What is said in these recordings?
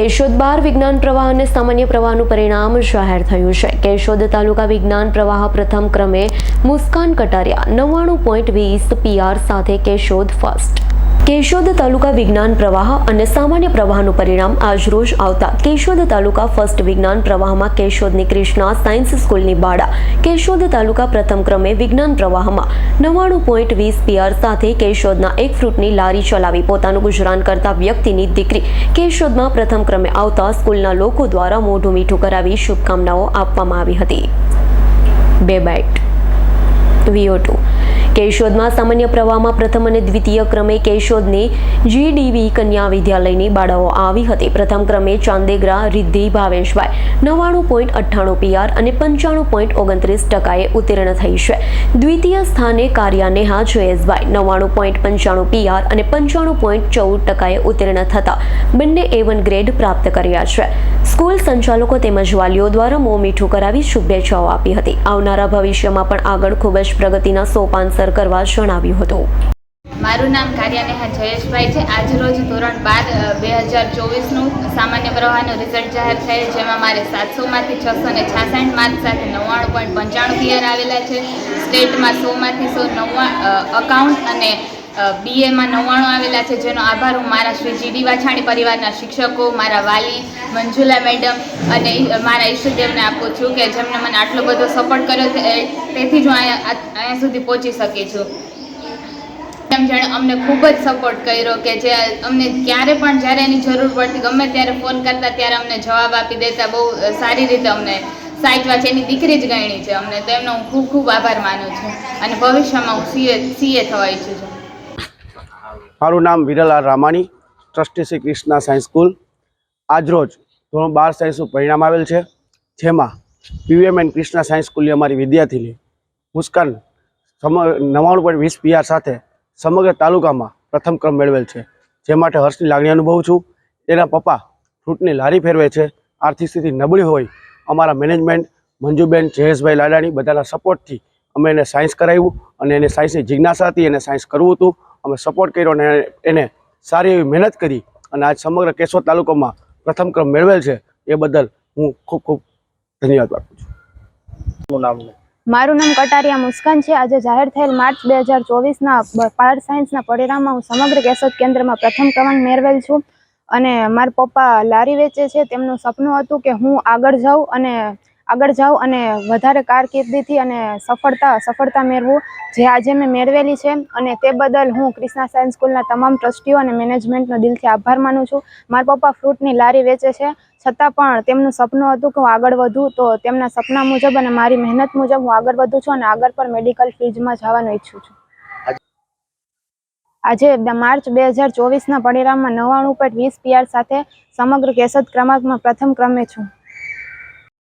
કેશોદ બાર વિજ્ઞાન પ્રવાહ અને સામાન્ય પ્રવાહનું પરિણામ જાહેર થયું છે. કેશોદ તાલુકા વિજ્ઞાન પ્રવાહ પ્રથમ ક્રમે મુસ્કાન કટારિયા નવ્વાણું પોઈન્ટ વીસ પીઆર સાથે કેશોદ ફર્સ્ટ કેશોદ તાલુકા વિજ્ઞાન પ્રવાહ અને સામાન્ય પ્રવાહનું પરિણામ આજરોજ આવતા કેશોદ તાલુકા ફર્સ્ટ વિજ્ઞાન પ્રવાહમાં કેશોદની કૃષ્ણા સાયન્સ સ્કૂલની બાળા કેશોદ તાલુકા પ્રથમ ક્રમે વિજ્ઞાન પ્રવાહમાં નવ્વાણું પોઈન્ટ વીસ પીઆર સાથે કેશોદના એક ફ્રૂટની લારી ચલાવી પોતાનું ગુજરાન કરતા વ્યક્તિની દીકરી કેશોદમાં પ્રથમ ક્રમે આવતા સ્કૂલના લોકો દ્વારા મોઢું મીઠું કરાવી શુભકામનાઓ આપવામાં આવી હતી. બે બાઇટ વીઓ ટુ. કેશોદમાં સામાન્ય પ્રવાહમાં પ્રથમ અને દ્વિતીય ક્રમે કેશોદની જીડીવી કન્યા વિદ્યાલયની બાળાઓ આવી હતી. પ્રથમ ક્રમે ચાંદેગ્રા, રિદ્ધિ, ભાવેશભાઈ. નવ્વાણું પોઈન્ટ અઠ્ઠાણું પીઆર અને પંચાણું પોઈન્ટ ઓગણત્રીસ ટકાએ ઉત્તીર્ણ થઈ છે. દ્વિતીય સ્થાને કાર્યા નેહા જયેશભાઈ. નવ્વાણું પોઈન્ટ પંચાણું પીઆર અને પંચાણું પોઈન્ટ ચૌદ ટકાએ ઉત્તીર્ણ થતા બંને એ વન ગ્રેડ પ્રાપ્ત કર્યા છે. સ્કૂલ સંચાલકો તેમજ વાલીઓ દ્વારા મોં મીઠું કરાવી શુભેચ્છાઓ આપી હતી. આવનારા ભવિષ્યમાં પણ આગળ ખૂબ જ પ્રગતિના સોપાન સર કરવા જણાવ્યું હતું. મારું નામ કાર્યાનેહા જયેશભાઈ છે. આજરોજ ધોરણ બાર બે હજાર ચોવીસનું સામાન્ય પ્રવાહનું રિઝલ્ટ જાહેર થયેલ જેમાં મારે સાતસોમાંથી છસો ને છાસઠ માર્ક સાથે નવ્વાણું પોઈન્ટ પંચાણું ક્લિયર આવેલા છે. સ્ટેટમાં સોમાંથી સો નવ્વા અકાઉન્ટ અને બીએમાં નવ્વાણું આવેલા છે, જેનો આભાર હું મારા શ્રી જીડી વાછાણી પરિવારના શિક્ષકો, મારા વાલી, મંજુલા મેડમ અને મારા ઈષ્ટદેવને આપું છું કે જેમણે મને આટલો બધો સપોર્ટ કર્યો છે તેથી જ હું અહીંયા અહીંયા સુધી પહોંચી શકી છું. એમ જાણે અમને ખૂબ જ સપોર્ટ કર્યો કે જે અમને ક્યારે પણ જ્યારે એની જરૂર પડતી, ગમે ત્યારે ફોન કરતા ત્યારે અમને જવાબ આપી દેતા, બહુ સારી રીતે અમને સાચવા છે, એની દીકરી જ ગણી છે અમને, તો એમનો હું ખૂબ ખૂબ આભાર માનું છું અને ભવિષ્યમાં હું સીએ સીએ થવા ઈચ્છું છું. મારું નામ Viral R Ramani, trustee Shri Krishna science school. આજરોજ ધોરણ બાર સાયન્સનું પરિણામ આવેલ છે, જેમાં પીવીએમ એન્ડ કૃષ્ણા સાયન્સ સ્કૂલની અમારી વિદ્યાર્થીની મુસ્કાન નવ્વાણું પોઈન્ટ વીસ પીઆર સાથે સમગ્ર તાલુકામાં પ્રથમ ક્રમ મેળવેલ છે. જે માટે હર્ષની લાગણી અનુભવું છું. તેના પપ્પા ફ્રૂટની લારી ફેરવે છે. આર્થિક સ્થિતિ નબળી હોય અમારા મેનેજમેન્ટ મંજુબેન, જયેશભાઈ લાડાણી બધાના સપોર્ટથી અમે એને સાયન્સ કરાવ્યું અને એને સાયન્સની જિજ્ઞાસા હતી, એને સાયન્સ કરવું હતું. અમે સપોર્ટ કર્યો અને એને સારી એવી મહેનત કરી અને આજ સમગ્ર કેશોદ તાલુકામાં પ્રથમ ક્રમ મેળવેલ છે એ બદલ હું ખૂબ ખૂબ ધન્યવાદ આપું છું. નામ મારું નામ કટારિયા મુસ્કાન છે. આજે જાહેર થયેલ માર્ચ બે હજાર ચોવીસના પાર સાયન્સના પરિણામમાં હું સમગ્ર કેશોદ કેન્દ્રમાં પ્રથમ ક્રમાંક મેળવેલ છું. અને મારા પપ્પા લારી વેચે છે. તેમનું સપનું હતું કે હું આગળ જાઉં અને આગળ જાઉં અને વધારે કારકિર્દીથી અને સફળતા સફળતા મેળવું. જે આજે મેં મેળવેલી છે અને તે બદલ હું ક્રિષ્ના સાયન્સ સ્કૂલના તમામ ટ્રસ્ટીઓ અને મેનેજમેન્ટનો દિલથી આભાર માનું છું. મારા પપ્પા ફ્રૂટની લારી વેચે છે. છતાં પણ તેમનું સપનું હતું કે હું આગળ વધું, તો તેમના સપના મુજબ અને મારી મહેનત મુજબ હું આગળ વધું છું અને આગળ પણ મેડિકલ ફિલ્ડમાં જવાનું ઈચ્છું છું. આજે માર્ચ બે હજાર ચોવીસના પરિણામમાં નવ્વાણું પોઈન્ટ વીસ પીઆર સાથે સમગ્ર કેશોદ ક્રમાંકમાં પ્રથમ ક્રમે છું.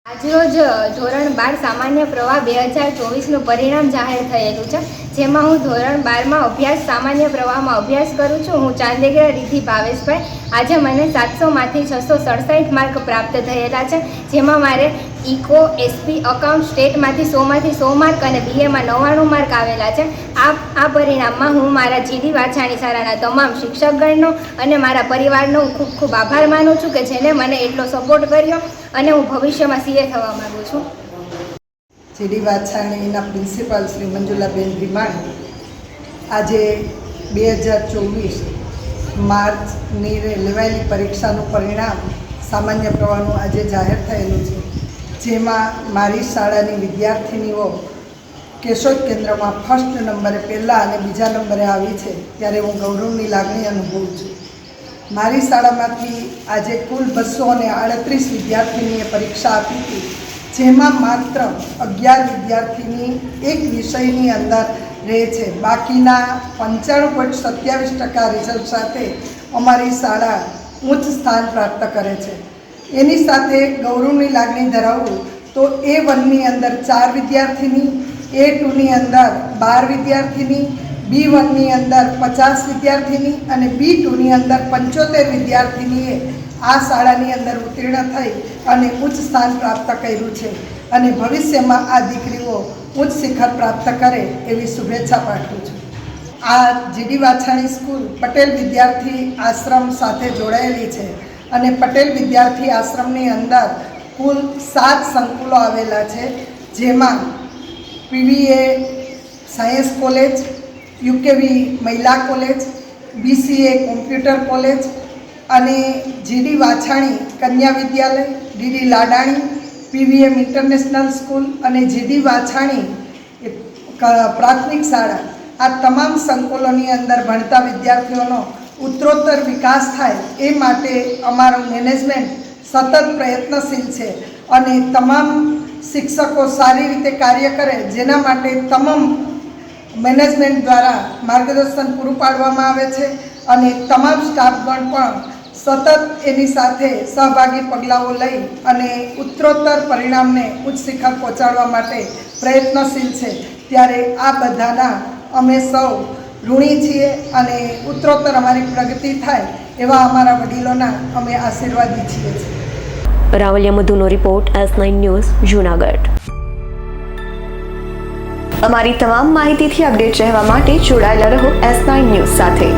આજરોજ ધોરણ બાર સામાન્ય પ્રવાહ બે હજાર ચોવીસનું પરિણામ જાહેર થયેલું છે. જેમાં હું ધોરણ બારમાં અભ્યાસ, સામાન્ય પ્રવાહમાં અભ્યાસ કરું છું. હું ચાંદેગરા રીધિ ભાવેશભાઈ. આજે મને સાતસોમાંથી છસો સડસઠ માર્ક પ્રાપ્ત થયેલા છે. જેમાં મારે ઇકો એસપી અકાઉન્ટ, સ્ટેટમાંથી સોમાંથી સો માર્ક અને બીએમાં નવ્વાણું માર્ક આવેલા છે. આ આ પરિણામમાં હું મારા જીડી વાછાણી શાળાના તમામ શિક્ષકગણનો અને મારા પરિવારનો ખૂબ ખૂબ આભાર માનું છું કે જેને મને એટલો સપોર્ટ કર્યો અને હું ભવિષ્યમાં સીએ થવા માગું છું. જીડી વાછાણીના પ્રિન્સિપાલ શ્રી મંજુલાબેન ભીમાણી આજે બે હજાર ચોવીસ માર્ચની લેવાયેલી પરીક્ષાનું પરિણામ સામાન્ય પ્રવાહનું આજે જાહેર થયેલું છે. જેમાં મારી શાળાની વિદ્યાર્થિનીઓ કેશોદ કેન્દ્રમાં ફર્સ્ટ નંબરે, પહેલાં અને બીજા નંબરે આવી છે ત્યારે હું ગૌરવની લાગણી અનુભવું છું. મારી શાળામાંથી આજે કુલ બસો અને આડત્રીસ વિદ્યાર્થીનીએ પરીક્ષા આપી હતી, જેમાં માત્ર અગિયાર વિદ્યાર્થીની એક વિષયની અંદર રહે છે. બાકીના પંચાણું પોઈન્ટ સત્યાવીસ ટકા રિઝલ્ટ સાથે અમારી શાળા ઉચ્ચ સ્થાન પ્રાપ્ત કરે છે. એની સાથે ગૌરવની લાગણી ધરાવવું તો એ વનની અંદર ચાર વિદ્યાર્થીની, એ ટુની અંદર બાર વિદ્યાર્થીની, બી વનની અંદર પચાસ વિદ્યાર્થીની અને બી ટુની અંદર પંચોતેર વિદ્યાર્થીનીએ આ શાળાની અંદર ઉત્તીર્ણ થઈ અને ઉચ્ચ સ્થાન પ્રાપ્ત કર્યું છે. અને ભવિષ્યમાં આ દીકરીઓ ઉચ્ચ શિખર પ્રાપ્ત કરે એવી શુભેચ્છા પાઠવું છું. આ જીડી વાછાણી સ્કૂલ પટેલ વિદ્યાર્થી આશ્રમ સાથે જોડાયેલી છે. અને પટેલ વિદ્યાર્થી આશ્રમની અંદર કુલ સાત સંકુલો આવેલા છે, જેમાં પીવીએ સાયન્સ કોલેજ, યુકેવી મહિલા કોલેજ, બીસીએ કોમ્પ્યુટર કોલેજ અને GD Vachhani Kanya Vidyalaya, DD Ladani, PVM international school અને જીડી વાછાણી પ્રાથમિક શાળા. આ તમામ સંકુલોની અંદર ભણતા વિદ્યાર્થીઓનો ઉત્તરોત્તર વિકાસ થાય એ માટે અમારું મેનેજમેન્ટ સતત પ્રયત્નશીલ છે અને તમામ શિક્ષકો સારી રીતે કાર્ય કરે જેના માટે તમામ મેનેજમેન્ટ દ્વારા માર્ગદર્શન પૂરું પાડવામાં આવે છે અને તમામ સ્ટાફગણ પણ સતત એની સાથે સહભાગી પગલાઓ લઈ અને ઉત્તરોત્તર પરિણામને ઉચ્ચ શિખર પહોંચાડવા માટે પ્રયત્નશીલ છે. ત્યારે આ બધાના અમે સૌ ઋણી છીએ અને ઉત્તરોત્તર અમારી પ્રગતિ થાય એવા અમારા વડીલોના અમે આશીર્વાદી છીએ. Ravaliya મધુનો report S nine news, Junagadh. અમારી તમામ માહિતીથી અપડેટ રહેવા માટે જોડાયેલા રહો એસ નાઇન ન્યૂઝ સાથે.